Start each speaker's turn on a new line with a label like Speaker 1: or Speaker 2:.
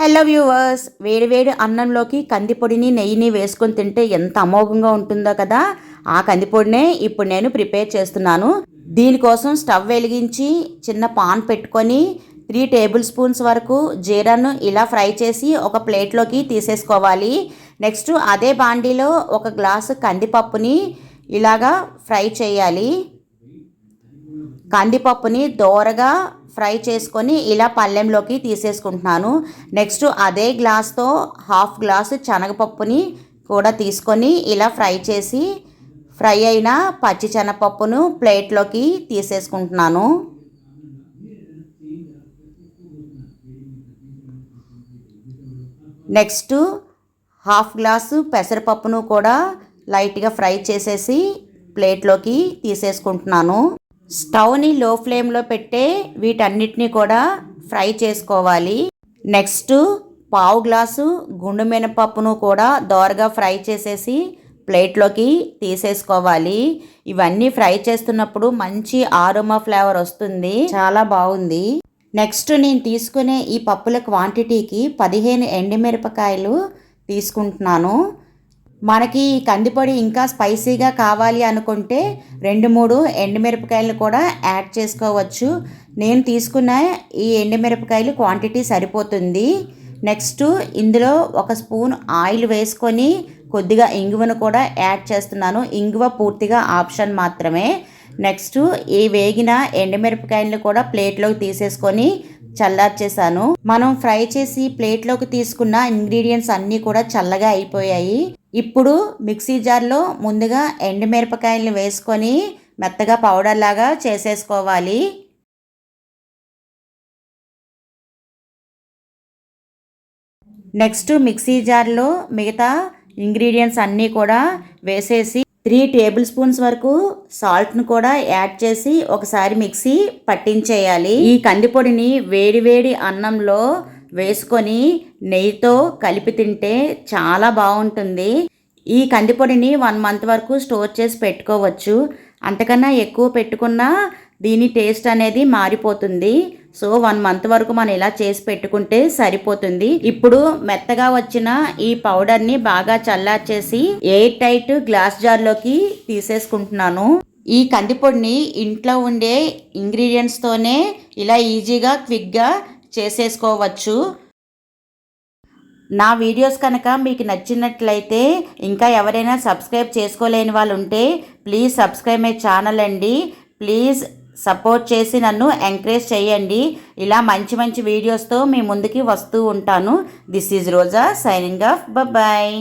Speaker 1: Hello viewers వేడివేడి అన్నంలోకి కందిపొడిని నెయ్యిని వేసుకొని తింటే ఎంత అమోఘంగా ఉంటుందో కదా? ఆ కందిపొడినే ఇప్పుడు నేను ప్రిపేర్ చేస్తున్నాను. దీనికోసం స్టవ్ వెలిగించి చిన్న పాన్ పెట్టుకొని త్రీ టేబుల్ స్పూన్స్ వరకు జీరాను ఇలా ఫ్రై చేసి ఒక ప్లేట్లోకి తీసేసుకోవాలి. నెక్స్ట్ అదే బాండీలో ఒక గ్లాసు కందిపప్పుని ఇలాగా ఫ్రై చేయాలి. కందిపప్పుని దోరగా ఫ్రై చేసుకొని ఇలా పళ్ళెంలోకి తీసేసుకుంటున్నాను. నెక్స్ట్ అదే గ్లాస్తో హాఫ్ గ్లాసు శనగపప్పుని కూడా తీసుకొని ఇలా ఫ్రై చేసి ఫ్రై అయిన పచ్చి శనగపప్పును ప్లేట్లోకి తీసేసుకుంటున్నాను. నెక్స్ట్ హాఫ్ గ్లాసు పెసరపప్పును కూడా లైట్గా ఫ్రై చేసేసి ప్లేట్లోకి తీసేసుకుంటున్నాను. స్టవ్ని లో ఫ్లేమ్లో పెట్టే వీటన్నిటిని కూడా ఫ్రై చేసుకోవాలి. నెక్స్ట్ పావు గ్లాసు గుండు మినపప్పును కూడా దోరగా ఫ్రై చేసేసి ప్లేట్లోకి తీసేసుకోవాలి. ఇవన్నీ ఫ్రై చేస్తున్నప్పుడు మంచి ఆరోమా ఫ్లేవర్ వస్తుంది. చాలా బాగుంది. నెక్స్ట్ నేను తీసుకునే ఈ పప్పుల క్వాంటిటీకి పదిహేను ఎండుమిరపకాయలు తీసుకుంటున్నాను. మనకి ఈ కందిపొడి ఇంకా స్పైసీగా కావాలి అనుకుంటే రెండు మూడు ఎండుమిరపకాయలు కూడా యాడ్ చేసుకోవచ్చు. నేను తీసుకున్న ఈ ఎండుమిరపకాయలు క్వాంటిటీ సరిపోతుంది. నెక్స్ట్ ఇందులో ఒక స్పూన్ ఆయిల్ వేసుకొని కొద్దిగా ఇంగువను కూడా యాడ్ చేస్తున్నాను. ఇంగువ పూర్తిగా ఆప్షన్ మాత్రమే. నెక్స్ట్ ఈ వేగిన ఎండుమిరపకాయలను కూడా ప్లేట్లోకి తీసేసుకొని చల్లార్చేసాను మనం ఫ్రై చేసి ప్లేట్లోకి తీసుకున్న ఇంగ్రీడియంట్స్ అన్నీ కూడా చల్లగా అయిపోయాయి. ఇప్పుడు మిక్సీ జార్లో ముందుగా ఎండుమిరపకాయలను వేసుకొని మెత్తగా పౌడర్ లాగా చేసేసుకోవాలి. నెక్స్ట్ మిక్సీ జార్లో మిగతా ఇంగ్రీడియంట్స్ అన్నీ కూడా వేసేసి త్రీ టేబుల్ స్పూన్స్ వరకు సాల్ట్ను కూడా యాడ్ చేసి ఒకసారి మిక్సీ పట్టించేయాలి. ఈ కందిపొడిని వేడివేడి అన్నంలో వేసుకొని నెయ్యితో కలిపి తింటే చాలా బాగుంటుంది. ఈ కందిపొడిని వన్ మంత్ వరకు స్టోర్ చేసి పెట్టుకోవచ్చు. అంతకన్నా ఎక్కువ పెట్టుకున్నా దీని టేస్ట్ అనేది మారిపోతుంది. సో వన్ మంత్ వరకు మనం ఇలా చేసి పెట్టుకుంటే సరిపోతుంది. ఇప్పుడు మెత్తగా వచ్చిన ఈ పౌడర్ని బాగా చల్లార్చేసి ఎయిర్ టైట్ గ్లాస్ జార్లోకి తీసేసుకుంటున్నాను. ఈ కందిపొడిని ఇంట్లో ఉండే ఇంగ్రీడియంట్స్తోనే ఇలా ఈజీగా క్విక్గా చేసేసుకోవచ్చు. నా వీడియోస్ కనుక మీకు నచ్చినట్లయితే ఇంకా ఎవరైనా సబ్స్క్రైబ్ చేసుకోలేని వాళ్ళు ఉంటే ప్లీజ్ సబ్స్క్రైబ్ మై ఛానల్ అండి. ప్లీజ్ సపోర్ట్ చేసి నన్ను ఎంకరేజ్ చేయండి. ఇలా మంచి మంచి వీడియోస్తో మీ ముందుకి వస్తూ ఉంటాను. This is Roja signing off. Bye